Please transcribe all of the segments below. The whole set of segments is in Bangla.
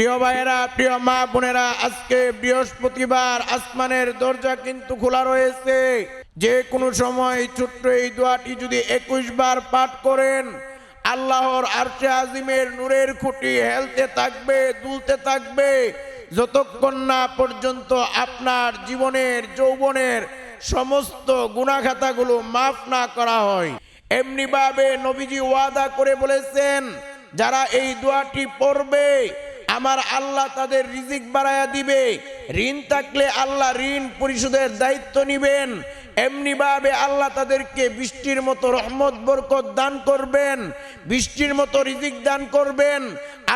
প্রিয় ভাইয়েরা, প্রিয় মা বোনেরা, আজকে বৃহস্পতিবার আসমানের দরজা কিন্তু খোলা রয়েছে। যে কোনো সময় ছোট্ট এই দোয়াটি যদি একুশ বার পাঠ করেন, আল্লাহর আরশে আজিমের নূরের খুঁটি হেলতে থাকবে, দুলতে থাকবে। যতক্ষণ না পর্যন্ত আপনার জীবনের, যৌবনের সমস্ত গুণাখাতাগুলো মাফ না করা হয়। এমনিভাবে নবীজি ওয়াদা করে বলেছেন, যারা এই দোয়াটি পড়বে আমার আল্লাহ তাদের রিজিক বাড়ায়া দিবে। ঋণ থাকলে আল্লাহ ঋণ পরিশোধের দায়িত্ব নিবেন। এমনিভাবে আল্লাহ তাদেরকে বৃষ্টির মতো রহমত, বরকত দান করবেন, বৃষ্টির মতো রিজিক দান করবেন।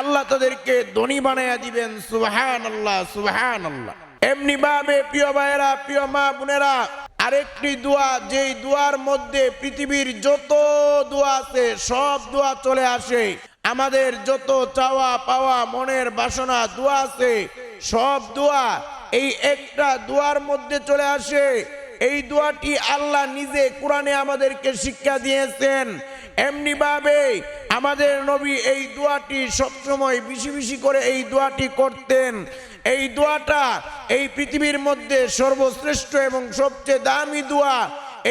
আল্লাহ তাদেরকে ধনী বানায়া দিবেন। সুবহান আল্লাহ সুবহান আল্লাহ এমনি ভাবে প্রিয় ভাইয়েরা, প্রিয় মা বোনেরা, আরেকটি দোয়া, যেই দোয়ার মধ্যে পৃথিবীর যত দোয়া আছে, সব দোয়া চলে আসে। আমাদের যত চাওয়া পাওয়া মনের বাসনা দোয়া আছে, সব দোয়া এই একটা দোয়ার মধ্যে চলে আসে। এই দোয়াটি আল্লাহ নিজে কোরআনে আমাদেরকে শিক্ষা দিয়েছেন। এমনি ভাবে আমাদের নবী এই দোয়াটি সবসময় বেশি বেশি করে এই দোয়াটি করতেন। এই দোয়াটা এই পৃথিবীর মধ্যে সর্বশ্রেষ্ঠ এবং সবচেয়ে দামি দোয়া।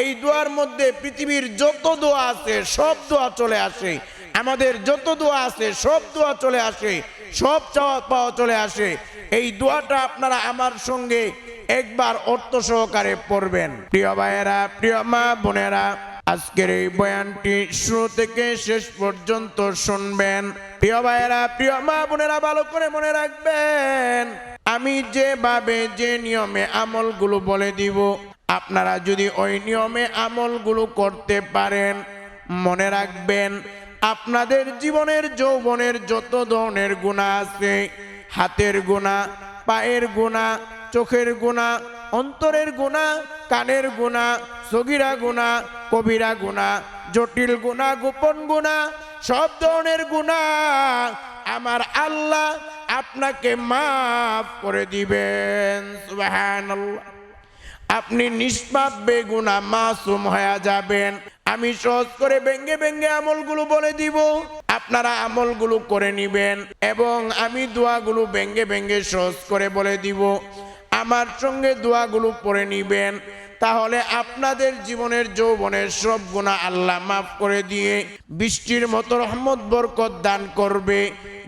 এই দোয়ার মধ্যে পৃথিবীর যত দোয়া আছে, সব দোয়া চলে আসে। আমাদের যত দোয়া আছে, সব দোয়া চলে আসে, সব চাওয়া পাওয়া চলে আসে। এই দোয়াটা আপনারা আমার সঙ্গে একবার অর্থ সহকারে পড়বেন। প্রিয় ভাইয়েরা, প্রিয় মা বোনেরা, আজকের এই বয়ানটি শুরু থেকে শেষ পর্যন্ত শুনবেন। প্রিয় ভাইয়েরা, প্রিয় মা বোনেরা, ভালো করে মনে রাখবেন, আমি যেভাবে যে নিয়মে আমলগুলো বলে দিব, আপনারা যদি ওই নিয়মে আমলগুলো করতে পারেন, মনে রাখবেন আপনাদের জীবনের, যৌবনের যত ধরনের গুণা আছে, হাতের গুণা, পায়ের গুণা, চোখের গুণা, অন্তরের গুণা, কানের গুণা, সগিরা গুণা, কবিরা গুণা, জটিল গুণা, গোপন গুণা, সব ধরনের গুণা আমার আল্লাহ আপনাকে মাফ করে দিবেন। আপনি নিষ্পাপ বেগুনা মাসুম হয়ে যাবেন। আমি সহজ করে ব্যঙ্গে ব্যঙ্গে আমলগুলো বলে দিব। আপনারা আমলগুলো করে নিবেন এবং আমি দোয়াগুলো ব্যঙ্গে ব্যঙ্গে সহজ করে বলে দিব। আমার সঙ্গে দোয়াগুলো পড়ে নিবেন, তাহলে আপনাদের জীবনের যৌবনের সব গুণা আল্লাহ মাফ করে দিয়ে বৃষ্টির মতো রহমত, বরকত দান করবে,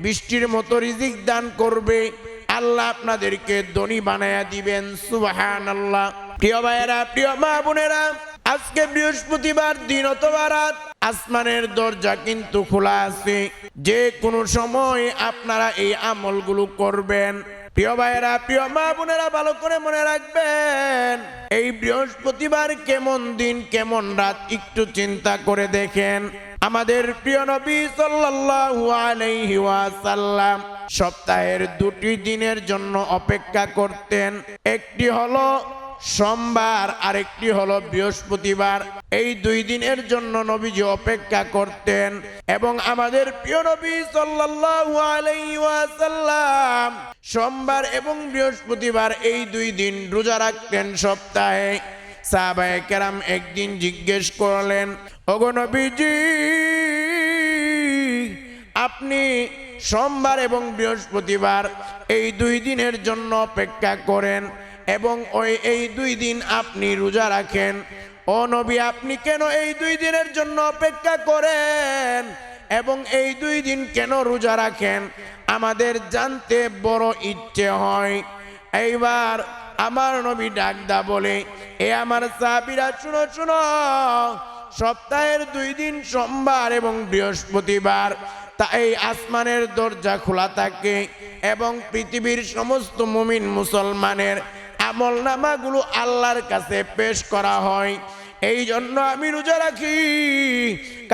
বৃষ্টির মতো রিজিক দান করবে। আল্লাহ আপনাদেরকে ধনী বানায়া দিবেন সুবাহান আল্লাহ প্রিয় ভাইয়েরা, প্রিয় মা বোনেরা আজকে বৃহস্পতিবার, দিন অথবা রাত, আসমানের দরজা কিন্তু খোলা আছে। যে কোনো সময় আপনারা এই আমলগুলো করবেন। প্রিয় ভাইয়েরা, প্রিয় মা বোনেরা, ভালো করে মনে রাখবেন, এই বৃহস্পতিবার কেমন দিন, কেমন রাত, একটু চিন্তা করে দেখেন। আমাদের প্রিয় নবী সাল্লাল্লাহু আলাইহি ওয়াসাল্লাম সপ্তাহের দুটি দিনের জন্য অপেক্ষা করতেন। একটি হলো সোমবার আরেকটি হলো বৃহস্পতিবার। এই দুই দিনের জন্য নবীজি অপেক্ষা করতেন এবং আমাদের প্রিয় নবী ওয়াসাল্লাম সোমবার এবং বৃহস্পতিবার এই দুই দিন রোজা রাখতেন সপ্তাহে। সাহাবায়ে কেরাম একদিন জিজ্ঞেস করলেন, ওগো নবীজি, আপনি সোমবার এবং বৃহস্পতিবার এই দুই দিনের জন্য অপেক্ষা করেন? এবং ওই, এই দুই দিন আপনি রোজা রাখেন। ও নবী, আপনি কেন এই দুই দিনের জন্য অপেক্ষা করেন? এবং এই দুই দিন কেন রোজা রাখেন? আমাদের জানতে বড় ইচ্ছে হয়। এইবার আমার নবী ডাকদা বলে, এ আমার সাবিরা শুনো শুনো। সপ্তাহের দুই দিন সোমবার এবং বৃহস্পতিবার তা এই আসমানের দরজা খোলা থাকে এবং পৃথিবীর সমস্ত মুমিন মুসলমানের আমল নামাগুলো আল্লাহর কাছে পেশ করা হয়। এই জন্য আমি রোজা রাখি।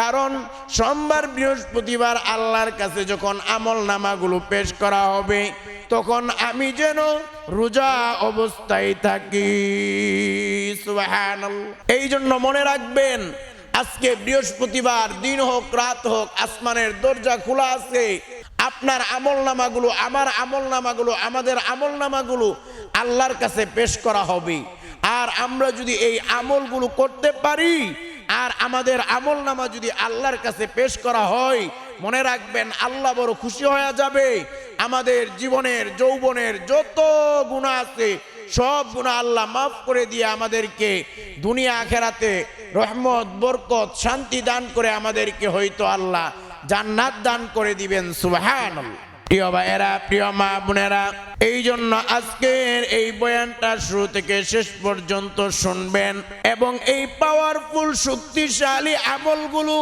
কারণ সোমবার, বৃহস্পতিবার আল্লাহর কাছে যখন আমল নামাগুলো পেশ করা হবে, তখন আমি যেন রোজা অবস্থায় থাকি। এই জন্য মনে রাখবেন, আজকে বৃহস্পতিবার দিন হোক, রাত হোক, আসমানের দরজা খোলা আছে। আপনার আমল নামাগুলো, আমার আমল নামাগুলো, আমাদের আমল নামাগুলো আল্লাহর কাছে পেশ করা হবে। আর আমরা যদি এই আমলগুলো করতে পারি, আর আমাদের আমল নামা যদি আল্লাহর কাছে পেশ করা হয়, মনে রাখবেন আল্লাহ বড় খুশি হয়ে যাবে। আমাদের জীবনের, যৌবনের যত গুণা আছে, সব গুণা আল্লাহ মাফ করে দিয়ে আমাদেরকে দুনিয়া আখেরাতে রহমত, বরকত, শান্তি দান করে আমাদেরকে হয়তো আল্লাহ জান্নাত দান করে দিবেন সুহান প্রিয় ভাইয়েরা, প্রিয় মা বোনেরা এই জন্য আজকের এই বয়ানটা শুরু থেকে শেষ পর্যন্ত শুনবেন এবং এই পাওয়ারফুল শক্তিশালী আমলগুলো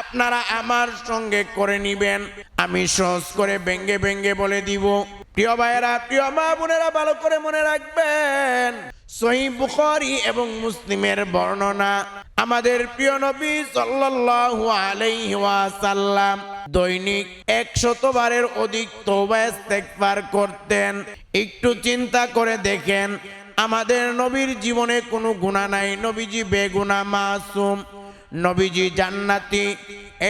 আপনারা আমার সঙ্গে করে নিবেন। আমি সহজ করে ব্যঙ্গে ব্যঙ্গে বলে দিব। প্রিয় ভাইয়েরা, প্রিয় মা বোনেরা, ভালো করে মনে রাখবেন, সহি বুখারী এবং মুসলিমের বর্ণনা আমাদের প্রিয় নবী সাল্লাল্লাহু আলাইহি ওয়াসাল্লাম দৈনিক একশতবারের অধিক তওবা ইস্তেগফার করতেন। একটু চিন্তা করে দেখেন, আমাদের নবীর জীবনে কোনো গুনাহ নাই, নবীজি বেগুনা মাসুম, নবীজি জান্নাতি।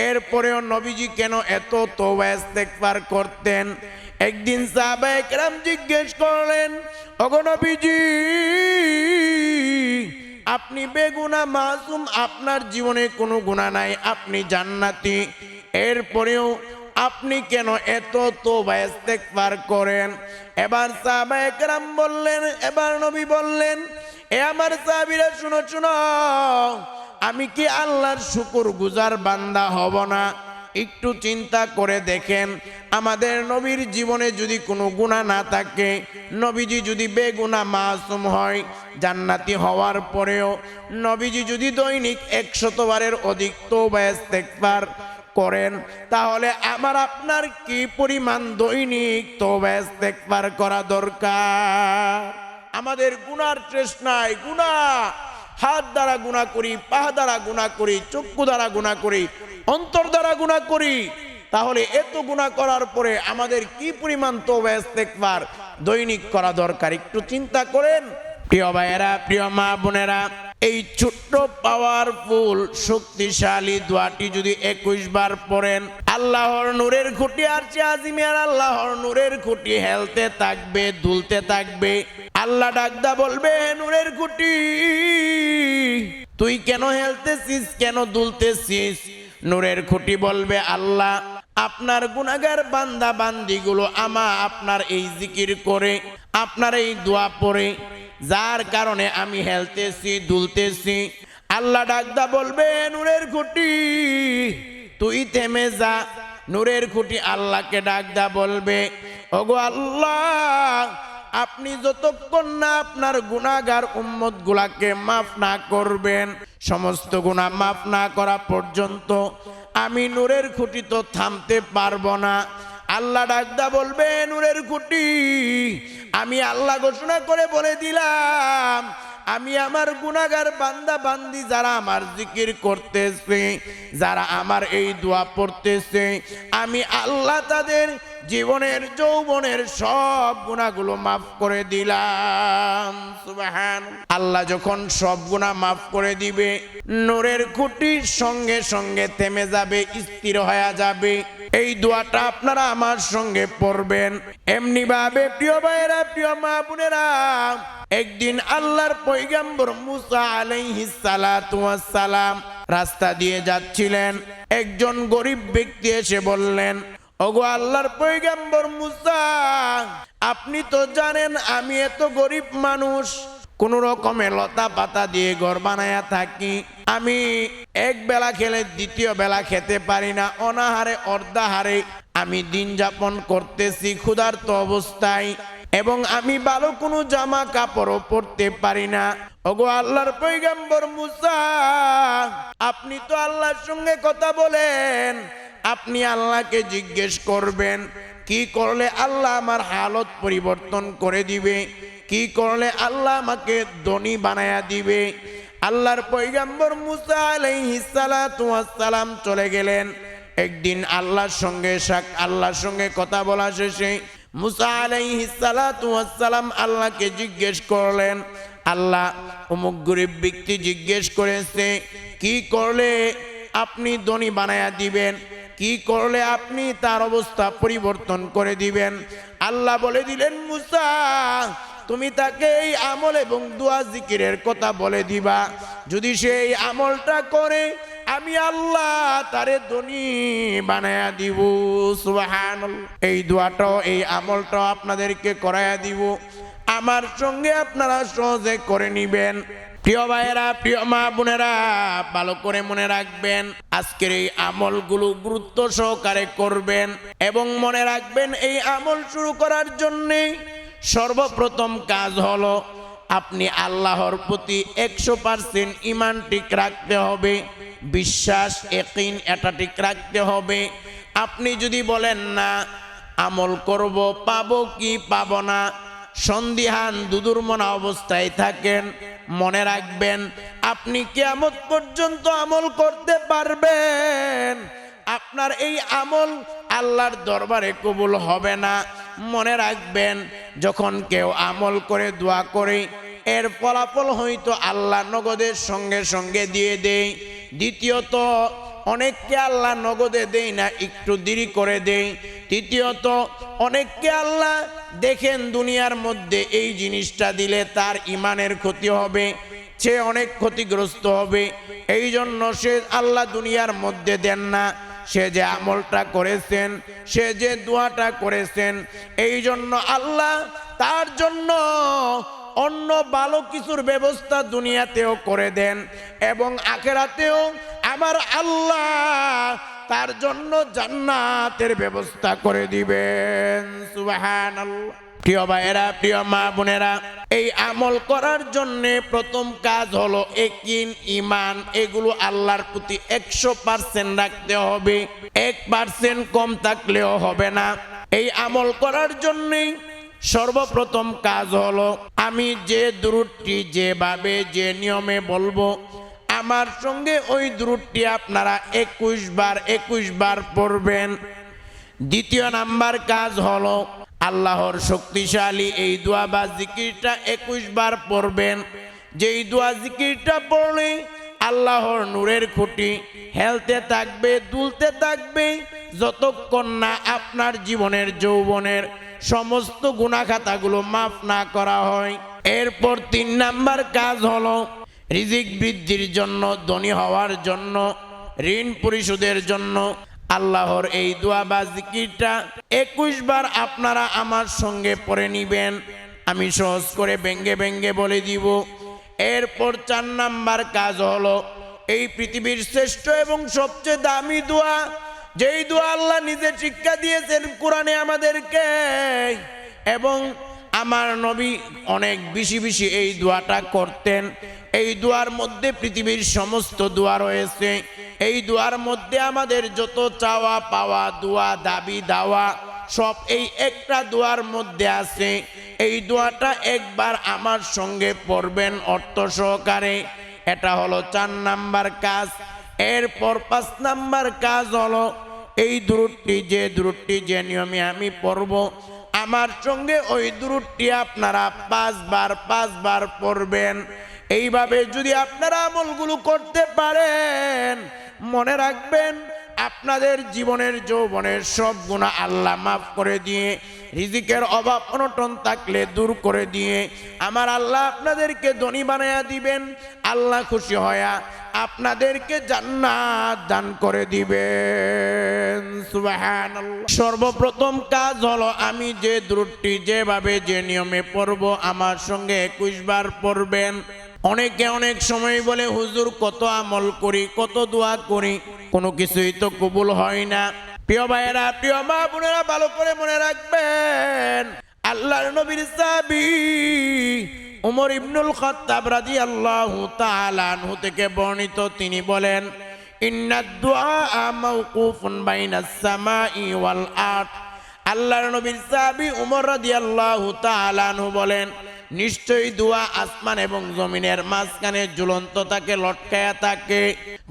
এরপরেও নবীজি কেন এত তওবা ইস্তেগফার করতেন? একদিন সাহাবা একরাম জিজ্ঞেস করলেন, ওগো নবীজি, আপনি বেগুনা মাসুম, আপনার জীবনে কোনো গুণা নাই, আপনি জান্নাতি। এরপরেও আপনি কেন এত তওবা ইস্তেগফার করেন? এবার সাহাবা একরাম বললেন, এবার নবী বললেন, এ আমার সাহাবীরা, শুনো শুনো, আমি কি আল্লাহর শুকুর গুজার বান্দা হব না? একটু চিন্তা করে দেখেন, আমাদের নবীর জীবনে যদি কোনো গুণা না থাকে, নবীজি যদি বেগুনা মাসুম হয়, জান্নাতি হওয়ার পরেও নবীজি যদি দৈনিক একশতবারের অধিক তওবা ইস্তেগফার করেন, তাহলে আমার আপনার কি পরিমাণ দৈনিক তওবা ইস্তেগফার করা দরকার? আমাদের গুনার তৃষ্ণায় গুনাহ, হাত দ্বারা গুণা করি, পা দ্বারা গুণা করি, চক্ষু দ্বারা গুণা করি অন্তর দ্বারা গুণা করি, তাহলে এত গুণা করার পরে আমাদের কি পরিমাণ তো ইস্তেকবার দৈনিক করা দরকার? একটু চিন্তা করেন। প্রিয় ভাইয়েরা, প্রিয় মা বোনেরা, এই ছোট্ট পাওয়ারফুল শক্তিশালী দোয়াটি যদি একুশ বার পড়েন, আল্লাহর নূরের খুঁটি আর আজিমে আর আল্লাহর নূরের খুঁটি হেলতে থাকবে, দুলতে থাকবে। আল্লাহ ডাকদা বলবে নূরের খুঁটি, তুই কেন হেলতেছিস, কেন দুলতেছিস? নূরের খুঁটি বলবে, আল্লাহ, আপনার গুনাগার বান্দা বান্দিগুলো আমা আপনার এই জিকির করে, আপনার এই দোয়া পড়ে। যার কারণে আমি হেলতেছি, দুলতেছি। আল্লাহ ডাকদা বলবে, নূরের খুঁটি, তুই থেমে যা। নূরের খুঁটি আল্লাহকে ডাকদা বলবে, ওগো আল্লাহ, আপনি যতক্ষণ না আপনার গুনাগার উম্মত গুলাকে মাফ না করবেন সমস্ত গুণা মাফ না করা পর্যন্ত আমি নূরের খুঁটি তো থামতে পারব না। আল্লাহ ডাকদা বলবে, নূরের খুঁটি, আমি আল্লাহ ঘোষণা করে বলে দিলাম, আমি আমার গুনাগার বান্দা বান্দি যারা আমার জিকির করতেছে, যারা আমার এই দোয়া পড়তেছে, আমি আল্লাহ তাদের জীবনের যৌবনের সব গুণাগুলো মাফ করে দিলাম। সুবহান। আল্লাহ যখন সব গুণা মাফ করে দিবে, নূরের খুঁটির সঙ্গে সঙ্গে থেমে যাবে, স্থির হয়ে যাবে। এই দোয়াটা আপনারা আমার সঙ্গে পড়বেন। এমনি ভাবে প্রিয় ভাইরা প্রিয় মা বোনেরা, একদিন আল্লাহর পৈগম্বর মুসা আলাইহিস সালাম রাস্তা দিয়ে যাচ্ছিলেন। একজন গরিব ব্যক্তি এসে বললেন ওগো আল্লাহর পৈগম্বর মুসা, আপনি তো জানেন আমি এত গরিব মানুষ। কোন রকমে লতা পাতা দিয়ে ঘর বানায়া থাকি। আমি এক বেলা খেলে দ্বিতীয় বেলা খেতে পারি না, অনাহারে, অর্ধাহারে। আমি দিন যাপন করতেছি ক্ষুধার্ত অবস্থায়, এবং আমি ভালো কোনো জামা কাপড়ও পরতে পারি না। ওগো আল্লাহর পৈগম্বর মুসা, আপনি তো আল্লাহর সঙ্গে কথা বলেন। আপনি আল্লাহকে জিজ্ঞেস করবেন, কি করলে আল্লাহ আমার হালত পরিবর্তন করে দিবে? কি করলে আল্লাহ আমাকে ধনী বানায়া দিবে? আল্লাহর পৈগম্বর মুসা চলে গেলেন। একদিন আল্লাহর সঙ্গে শাক আল্লাহর সঙ্গে কথা বলা শেষে মুসা আলাইহিস সালাতু আল্লাহকে জিজ্ঞেস করলেন, আল্লাহ অমুক গরিব ব্যক্তি জিজ্ঞেস করেছে, কি করলে আপনি ধনী বানায়া দিবেন? কি করলে আপনি তার অবস্থা পরিবর্তন করে দিবেন? আল্লাহ বলে দিলেন, মুসা, তুমি তাকে এই আমল এবং দোয়া জিকিরের কথা বলে দিবা। যদি সে এই আমলটা করে, আমি আল্লাহ তারে ধনী বানায়া দিব। সুবাহান এই দোয়াটাও, এই আমলটাও আপনাদেরকে করায়া দিব। আমার সঙ্গে আপনারা সহজে করে নিবেন। প্রিয় ভাইয়েরা, প্রিয় মা বোনেরা, ভালো করে মনে রাখবেন, আজকের এই আমলগুলো গুরুত্ব সহকারে করবেন এবং মনে রাখবেন এই আমল শুরু করার জন্যে সর্বপ্রথম কাজ হলো আপনি আল্লাহর প্রতি একশো পার্সেন্ট ইমান ঠিক রাখতে হবে, বিশ্বাস একিন এটা ঠিক রাখতে হবে। আপনি যদি বলেন, না, আমল করব, পাবো কি পাবো না? সন্দিহান, দুদুর্মনা অবস্থায় থাকেন। মনে রাখবেন, আপনি কেমন পর্যন্ত আমল করতে পারবেন। আপনার এই আমল আল্লাহর দরবারে কবুল হবে না। মনে রাখবেন, যখন কেউ আমল করে দোয়া করে, এর ফলাফল হয়তো আল্লাহ নগদের সঙ্গে সঙ্গে দিয়ে দেয়। দ্বিতীয়ত অনেককে আল্লাহ নগদে দেই না, একটু দেরি করে দেই। তৃতীয়ত, অনেককে আল্লাহ দেখেন দুনিয়ার মধ্যে এই জিনিসটা দিলে তার ইমানের ক্ষতি হবে, সে অনেক ক্ষতিগ্রস্ত হবে। এই জন্য সে আল্লাহ দুনিয়ার মধ্যে দেন না। সে যে আমলটা করেছেন, সে যে দোয়াটা করেছেন এই জন্য আল্লাহ তার জন্য অন্য ভালো কিছুর ব্যবস্থা দুনিয়াতেও করে দেন এবং আখেরাতেও আমার আল্লাহ তার জন্য জান্নাতের ব্যবস্থা করে দিবেন। সুবাহান প্রিয় ভাইয়েরা, প্রিয় মা বোনেরা, এই আমল করার জন্য প্রথম কাজ হলো একিন ইমান এগুলো আল্লাহর প্রতি একশো পার্সেন্ট রাখতে হবে। এক পার্সেন্ট কম থাকলেও হবে না। এই আমল করার জন্যই সর্বপ্রথম কাজ হলো, আমি যে দূরটি যেভাবে, যে নিয়মে বলব আমার সঙ্গে ওই দূরটি আপনারা একুশ বার একুশ বার পড়বেন। দ্বিতীয় নাম্বার কাজ হলো, আল্লাহর শক্তিশালী এই দোয়া বা জিকিরটা একুশ বার পড়বেন। যেই দোয়া জিকিরটা পড়লে আল্লাহর নূরের খুঁটি হেলতে থাকবে, দুলতে থাকবে, যতক্ষণ না আপনার জীবনের যৌবনের সমস্ত গুণাখাতাগুলো মাফ না করা হয়। এরপর তিন নাম্বার কাজ হলো রিজিক বৃদ্ধির জন্য, ধনী হওয়ার জন্য, ঋণ পরিশোধের জন্য আল্লাহর এই দোয়া বা জিকিরটা একুশ বার আপনারা আমার সঙ্গে পড়ে নিবেন। আমি সহজ করে ব্যঙ্গে ব্যঙ্গে বলে দিব। এরপর চার নাম্বার কাজ হলো, এই পৃথিবীর শ্রেষ্ঠ এবং সবচেয়ে দামি দোয়া, যেই দোয়া আল্লাহ নিজে শিক্ষা দিয়েছেন কোরআনে আমাদেরকে, এবং আমার নবী অনেক বেশি বেশি এই দোয়াটা করতেন। এই দোয়ার মধ্যে পৃথিবীর সমস্ত দোয়া রয়েছে। এই দোয়ার মধ্যে আমাদের যত চাওয়া পাওয়া, দোয়া, দাবি, দাওয়া, সব এই একটা দোয়ার মধ্যে আছে। এই দোয়াটা একবার আমার সঙ্গে পড়বেন অর্থ সহকারে। এটা হলো চার নাম্বার কাজ। এরপর পাঁচ নাম্বার কাজ হলো, এই দূরটি যে দূরটি যে নিয়মে আমি পড়ব আমার সঙ্গে ওই দূরটি আপনারা পাঁচবার পাঁচবার পড়বেন। এইভাবে যদি আপনারা আমলগুলো করতে পারেন, মনে রাখবেন আপনাদের জীবনের যৌবনের সব গুণা আল্লাহ মাফ করে দিয়ে, রিজিকের অভাব অনটন থাকলে দূর করে দিয়ে, আমার আল্লাহ আপনাদেরকে ধনী বানায়া দিবেন, আল্লাহ খুশি হয়া আপনাদেরকে জান্নাত দান করে দিবেন। সর্বপ্রথম কাজ হলো আমি যে দূরটি যেভাবে যে নিয়মে পড়ব, আমার সঙ্গে একুশ বার পড়বেন। অনেকে অনেক সময় বলে, হুজুর, কত আমল করি, কত দোয়া করি? কোনো কিছুই তো কবুল হয় না। প্রিয় ভাইয়েরা, প্রিয় মা বোনেরা, ভালো করে মনে রাখবেন, আল্লাহর নবীর সাবি উমর ইবনুল খত্তাব রাদিয়াল্লাহু তাআলা আনহু থেকে বর্ণিত, তিনি বলেন আল্লাহর নবীর সাহাবী উমর রাদিয়াল্লাহু তাআলা আনহু বলেন নিশ্চয়ই দোয়া আসমান এবং জমিনের মাঝখানে ঝুলন্ত থাকে লটকায়া থাকে।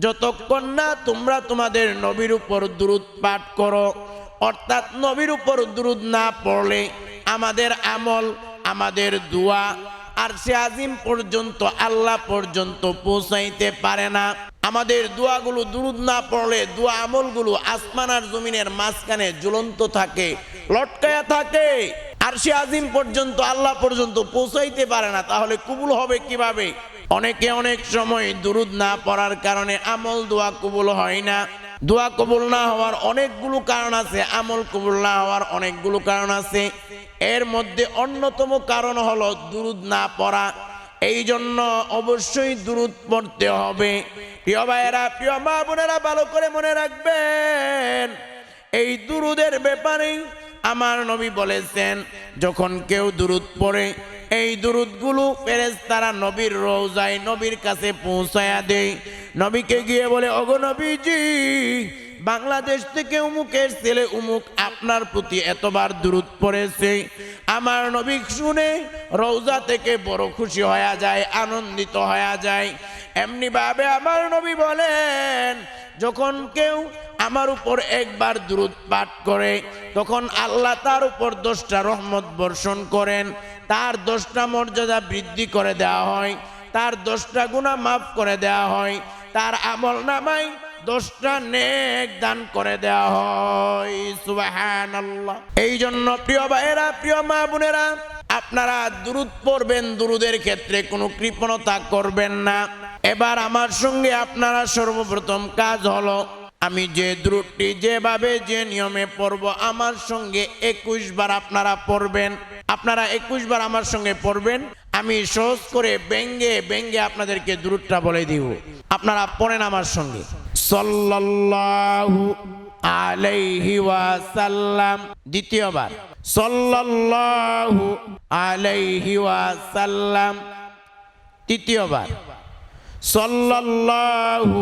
যতক্ষণ না তোমরা তোমাদের নবীর উপর দুরুদ পাঠ করো, অর্থাৎ নবীর উপর দুরুদ না পড়লে আমাদের আমল, আমাদের দোয়া আর সে আজিম পর্যন্ত, আল্লাহ পর্যন্ত পৌঁছাইতে পারে না। আমাদের দোয়াগুলো দুরুদ না পড়লে, দোয়া আমলগুলো আসমান আর জমিনের মাঝখানে ঝুলন্ত থাকে, লটকায়া থাকে। আর সে আজিম পর্যন্ত, আল্লাহ পর্যন্ত পৌঁছাইতে পারে না। তাহলে কবুল হবে কীভাবে? অনেকে অনেক সময় দুরুদ না পড়ার কারণে আমল দোয়া কবুল হয় না। দোয়া কবুল না হওয়ার অনেকগুলো কারণ আছে, আমল কবুল না হওয়ার অনেকগুলো কারণ আছে। এর মধ্যে অন্যতম কারণ হলো দুরুদ না পড়া। এই জন্য অবশ্যই দুরুদ পড়তে হবে। প্রিয় ভাইয়েরা, প্রিয় মা বোনেরা, ভালো করে মনে রাখবেন, এই দুরুদের ব্যাপারে আমার নবী বলেছেন, যখন কেউ দূরত পড়ে, এই দুরুদগুলো ফেরেশতারা নবীর রোজায় নবীর কাছে পৌঁছায়া দেয়। নবীকে গিয়ে বলে, ওগো নবীজি, বাংলাদেশ থেকে উমুকের ছেলে উমুক আপনার প্রতি এতবার দূরত পড়েছে। আমার নবী শুনে রৌজা থেকে বড় খুশি হয়ে যায়, আনন্দিত হয়ে যায়। এমনি ভাবে আমার নবী বলেন, যখন কেউ আমার উপর একবার দ্রুত পাঠ করে, তখন আল্লাহ তার উপর দশটা রহমত বর্ষণ করেন। তার দশটা মর্যাদা বৃদ্ধি করে দেওয়া হয়, তার দশটা গুণা মাফ করে দেওয়া হয়, তার আমল নামাই দশটা নেক দান করে দেওয়া হয়। সুবাহান এই জন্য প্রিয় ভাইয়েরা, প্রিয় মা বোনেরা, আপনারা দুরুদ পড়বেন, দুরুদের ক্ষেত্রে কোনো কৃপণতা করবেন না। এবার আমার সঙ্গে আপনারা সর্বপ্রথম কাজ হলো আমি যে দ্রুটটি যেভাবে যে নিয়মে পড়ব আমার সঙ্গে একুশ বার আপনারা পড়বেন। আপনারা একুশ বার আমার সঙ্গে পড়বেন। আমি সহজ করে ব্যঙ্গে ব্যঙ্গে আপনাদেরকে দ্রুটটা বলে দিব। আপনারা পড়েন আমার সঙ্গে। সল্লাল্লাহু আলাইহি ওয়াসাল্লাম। দ্বিতীয়বার। সল্লাল্লাহু আলাইহি ওয়াসাল্লাম। তৃতীয়বার। সল্লাল্লাহু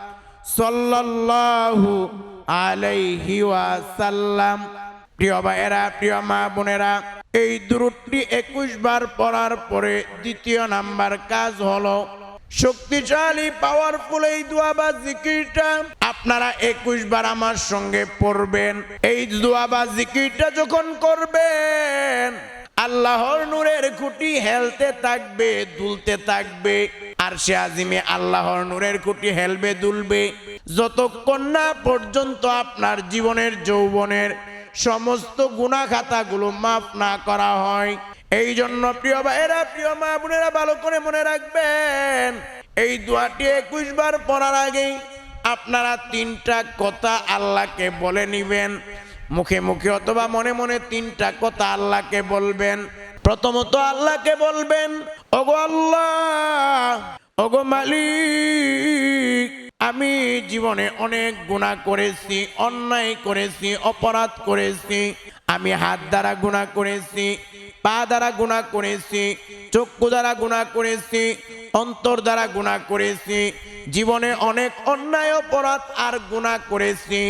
সল্লাল্লাহু আলাইহি ওয়াসাল্লাম। প্রিয় ভাইয়েরা, প্রিয় মা বোনেরা, এই দূরটি একুশ বার পড়ার পরে দ্বিতীয় নাম্বার কাজ হলো, শক্তিশালী পাওয়ারফুল এই দোয়া বা জিকিরটা আপনারা একুশ বার আমার সঙ্গে পড়বেন। এই দোয়া বা জিকিরটা যখন করবেন, আল্লাহর নূরের খুঁটি হেলতে থাকবে, দুলতে থাকবে। আর সে আজিমে আল্লাহর নূরের খুঁটি হেলবে দুলবে। যতক্ষণ না পর্যন্ত আপনার জীবনের যৌবনের সমস্ত গুণা খাতাগুলো মাফ না করা হয় এই জন্য প্রিয় ভাইয়েরা, প্রিয় মা বোনেরা, ভালো করে মনে রাখবেন, এই দোয়াটি একুশ বার পড়ার আগেই আপনারা তিনটা কথা আল্লাহকে বলে নিবেন, মুখে মুখে অথবা মনে মনে তিনটা কথা আল্লাহকে বলবেন। প্রথমত আল্লাহকে বলবেন ওগো আল্লাহ, ওগো মালিক, আমি জীবনে অনেক গুণা করেছি, অন্যায় করেছি, অপরাধ করেছি। আমি হাত দ্বারা গুণা করেছি, পা দ্বারা গুণা করেছি, চক্ষু দ্বারা গুণা করেছি, অন্তর দ্বারা গুণা করেছি। জীবনে অনেক অন্যায়, অপরাধ আর গুণা করেছি।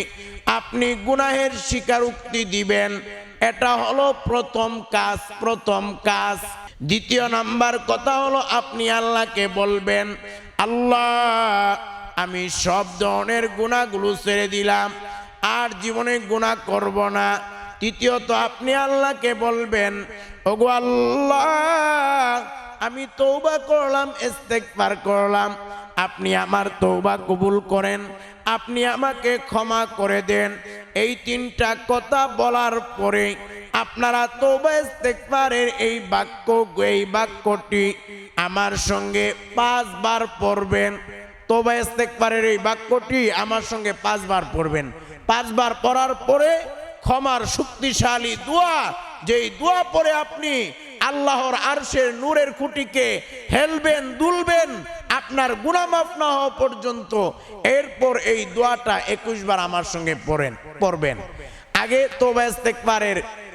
আপনি গুনাহের স্বীকারোক্তি দিবেন। এটা হলো প্রথম কাজ প্রথম কাজ। দ্বিতীয় নাম্বার কথা হলো, আপনি আল্লাহকে বলবেন, আল্লাহ, আমি সব ধরনের গুণাগুলো ছেড়ে দিলাম, আর জীবনে গুণা করব না। তৃতীয়ত, আপনি আল্লাহকে বলবেন, ওগো আল্লাহ, আমি তৌবা করলাম, ইস্তেগফার করলাম। আপনি আমার তৌবা কবুল করেন, আপনি আমাকে ক্ষমা করে দেন। এই তিনটা কথা বলার পরে আপনারা তৌবা ইস্তেগফারের এই বাক্য এই বাক্যটি আমার সঙ্গে পাঁচবার পড়বেন। তৌবা ইস্তেগফারের এই বাক্যটি আমার সঙ্গে পাঁচবার পড়বেন। পাঁচবার পড়ার পরে ক্ষমার শক্তিশালী দোয়া, যেই দোয়া পরে আপনি আল্লাহর আরশের নূরের খুঁটিকে হেলবেন, দুলবেন, আপনার গুনামাফ না হওয়া পর্যন্ত এরপর এই দোয়াটা একুশ বার আমার সঙ্গে পড়েন, পড়বেন। আগে তোবা ইস্তেগফারের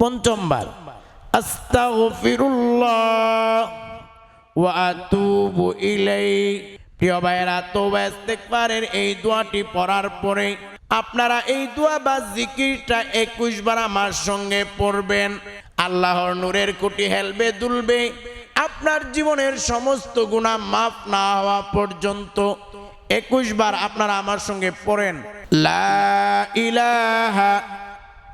পঞ্চমবার। আস্তাগফিরুল্লাহ ওয়া আতুবু এই দোয়াটি পড়ার পরে আপনারা এই দোয়া বা জিকিরটা একুশ বার আমার সঙ্গে পড়বেন। আল্লাহর নূরের কুটি হেলবে দুলবে। আপনার জীবনের সমস্ত গুণা মাফ না হওয়া পর্যন্ত একুশ বার আপনারা আমার সঙ্গে পড়েন। লা ইলাহা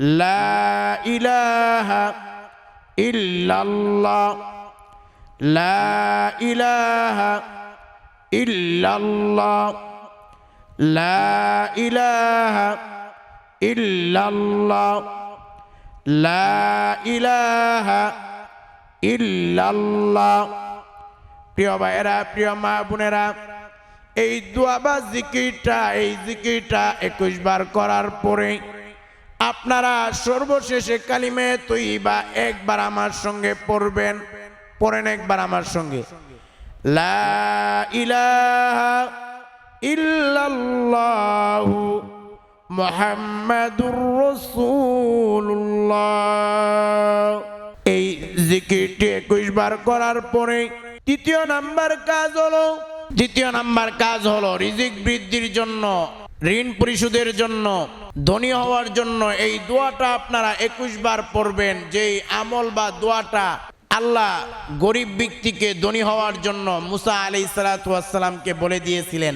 لا إله إلا الله لا إله إلا الله لا إله إلا الله لا إله إلا الله প্রিয় ভাইয়েরা প্রিয় মা বোনেরা এই দোয়া বা জিকিরটা এই জিকিরটা একুশ বার করার পরে আপনারা সর্বশেষে কালিমে তৈবা একবার আমার সঙ্গে পড়বেন। পড়েন একবার আমার সঙ্গে। লা ইলাহা ইল্লাল্লাহু মুহাম্মাদুর এই জিকিরটি একুশ বার করার পরে তৃতীয় নাম্বার কাজ হলো, দ্বিতীয় নাম্বার কাজ হলো রিজিক বৃদ্ধির জন্য ঋণ পরিশোধের জন্য, ধনী হওয়ার জন্য এই দোয়াটা আপনারা একুশ বার পড়বেন, যেই আমল বা দোয়াটা আল্লাহ গরিব ব্যক্তিকে ধনী হওয়ার জন্য মুসা আলি সালাতামকে বলে দিয়েছিলেন।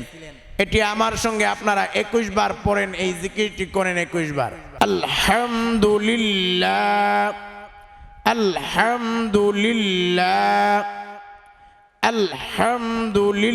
এটি আমার সঙ্গে আপনারা একুশ বার পড়েন, এই জিকিরটি করেন একুশ বার। আলহামদুলিল্লাহ আলহামদুলিল্লাহ আলহামদুলিল্লাহ।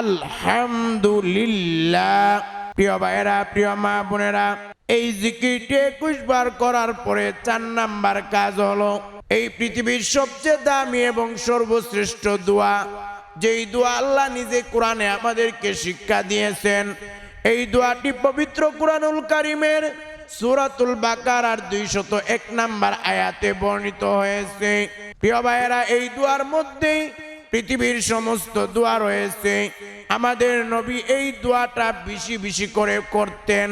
আলহামদুলিল্লাহ। প্রিয় ভাইয়েরা, প্রিয় মা বোনেরা, এই জিকিরটি একুশ বার করার পরে চার নাম্বার কাজ হলো, এই পৃথিবীর সবচেয়ে দামি এবং সর্বশ্রেষ্ঠ দোয়া। যেই দোয়া আল্লাহ নিজে কোরআনে আমাদেরকে শিক্ষা দিয়েছেন, এই দোয়াটি পবিত্র কোরআনুল কারিমের সুরাতুল বাকার আর দুইশত এক নাম্বার আয়াতে বর্ণিত হয়েছে। প্রিয় ভাইয়েরা, এই দোয়ার মধ্যেই পৃথিবীর সমস্ত দোয়া রয়েছে। আমাদের নবী এই দোয়াটা বেশি বেশি করে করতেন।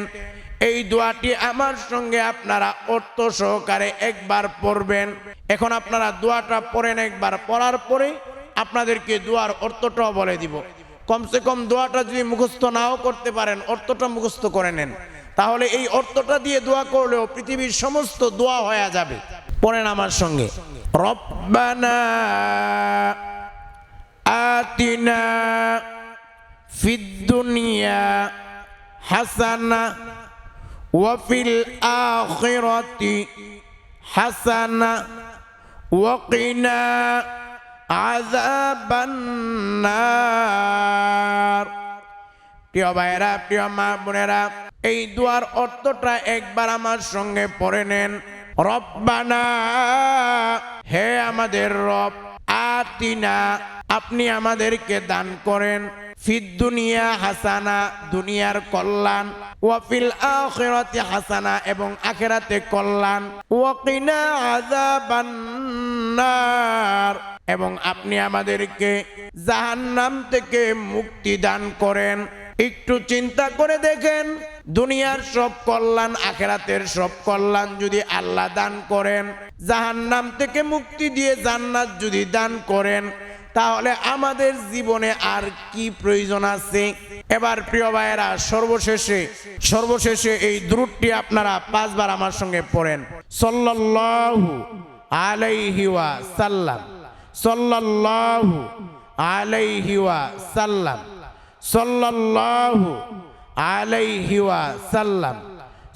এই দোয়াটি আমার সঙ্গে আপনারা অর্থ সহকারে একবার পড়বেন। এখন আপনারা দোয়াটা পড়েন একবার। পড়ার পরে আপনাদেরকে দোয়ার অর্থটাও বলে দিব। কমসে কম দোয়াটা যদি মুখস্থ নাও করতে পারেন, অর্থটা মুখস্থ করে নেন। তাহলে এই অর্থটা দিয়ে দোয়া করলেও পৃথিবীর সমস্ত দোয়া হয়ে যাবে। পড়েন আমার সঙ্গে। রব্বানা آتنا في الدنيا حسنة وفي الآخرة حسنة وقنا عذاب النار প্রিয় ভাইরা প্রিয় মা বোনেরা, এই দুয়ার অর্থটা একবার আমার সঙ্গে পড়ে নেন। রব্বানা, হে আমাদের রব আতিনা, আপনি আমাদেরকে দান করেন। ফিদ দুনিয়া হাসানা, দুনিয়ার কল্যাণ। ওয়াফিল আখিরাতি হাসানা এবং আখেরাতে কল্যাণ। ওয়াকিনা আযাবান এবং আপনি আমাদেরকে জাহান্নাম থেকে মুক্তি দান করেন। একটু চিন্তা করে দেখেন দুনিয়ার সব কল্যাণ, আখেরাতের সব কল্যাণ যদি আল্লাহ দান করেন, জাহান্নাম থেকে মুক্তি দিয়ে জান্নাত যদি দান করেন, তাহলে আমাদের জীবনে আর কি প্রয়োজন আছে? এবার প্রিয় ভাইয়েরা, সর্বশেষে সর্বশেষে এই দ্রুটটি আপনারা পাঁচবার আমার সঙ্গে পড়েন। সল্লাল্লাহু আলাইহি ওয়া সাল্লাম সল্লাল্লাহু আলাইহি ওয়া সাল্লাম সল্লাল্লাহু আলাইহিওয়া সাল্লাম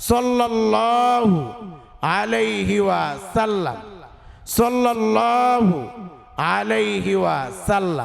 সল্লাল্লাহু আলাইহিওয়া সাল্লাম সল্লাল্লাহু আলাইহিওয়া সাল্লাম